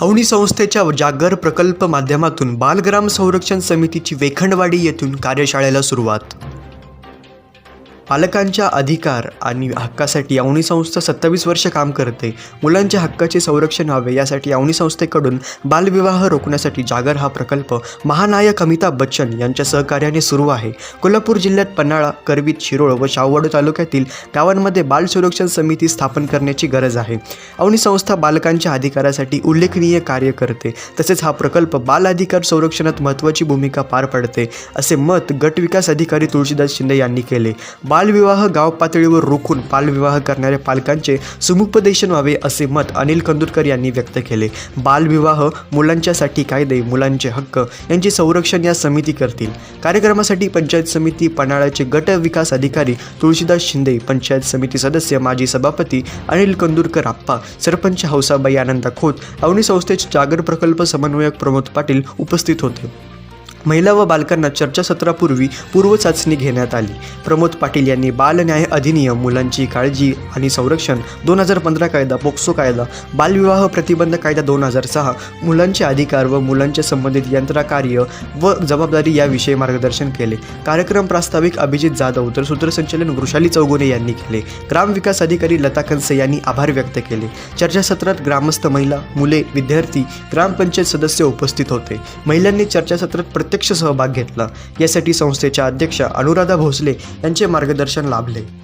अवनी संस्थेच्या जागर प्रकल्प माध्यमातून बालग्राम संरक्षण समितीची वेखंडवाडी येथून कार्यशाळेला सुरुवात. पालकांच्या अधिकार आणि हक्कासाठी अवनी संस्था सत्तावीस वर्ष काम करते. मुलांच्या हक्काचे संरक्षण व्हावे यासाठी अवनी संस्थेकडून बालविवाह रोखण्यासाठी जागर हा प्रकल्प महानायक अमिताभ बच्चन यांच्या सहकार्याने सुरू आहे. कोल्हापूर जिल्ह्यात पन्हाळा करवीत शिरोळ व शाहवाड तालुक्यातील गावांमध्ये बाल संरक्षण समिती स्थापन करण्याची गरज आहे. अवनी संस्था बालकांच्या अधिकारासाठी उल्लेखनीय कार्य करते. तसेच हा प्रकल्प बाल अधिकार संरक्षणात महत्त्वाची भूमिका पार पडते असे मत गट विकास अधिकारी तुळशीदास शिंदे यांनी केले. बालविवाह गाव पातळीवर रोखून बालविवाह करणाऱ्या पालकांचे समुपदेशन व्हावे असे मत अनिल कंदुरकर यांनी व्यक्त केले. बालविवाह मुलांच्यासाठी कायदे मुलांचे हक्क यांचे संरक्षण या समिती करतील. कार्यक्रमासाठी पंचायत समिती पन्हाळ्याचे गट विकास अधिकारी तुळशीदास शिंदे पंचायत समिती सदस्य माजी सभापती अनिल कंदुरकर आप्पा सरपंच हौसाबाई आनंदा खोत अवनी संस्थेचे जागर प्रकल्प समन्वयक प्रमोद पाटील उपस्थित होते. महिला व बालकांना चर्चासत्रापूर्वी पूर्वचाचणी घेण्यात आली. प्रमोद पाटील यांनी बालन्याय अधिनियम मुलांची काळजी आणि संरक्षण दोन हजार पंधरा कायदा पोक्सो कायदा बालविवाह प्रतिबंध कायदा दोन हजार सहा मुलांचे अधिकार व मुलांच्या संबंधित यंत्रकार्य व जबाबदारी याविषयी मार्गदर्शन केले. कार्यक्रम प्रास्ताविक अभिजित जाधव तर सूत्रसंचालन वृषाली चौगुले यांनी केले. ग्रामविकास अधिकारी लता कंसे यांनी आभार व्यक्त केले. चर्चासत्रात ग्रामस्थ महिला मुले विद्यार्थी ग्रामपंचायत सदस्य उपस्थित होते. महिलांनी चर्चासत्रात प्रत्यक्ष सहभाग घेतला. यासाठी संस्थेच्या अध्यक्षा अनुराधा भोसले यांचे मार्गदर्शन लाभले.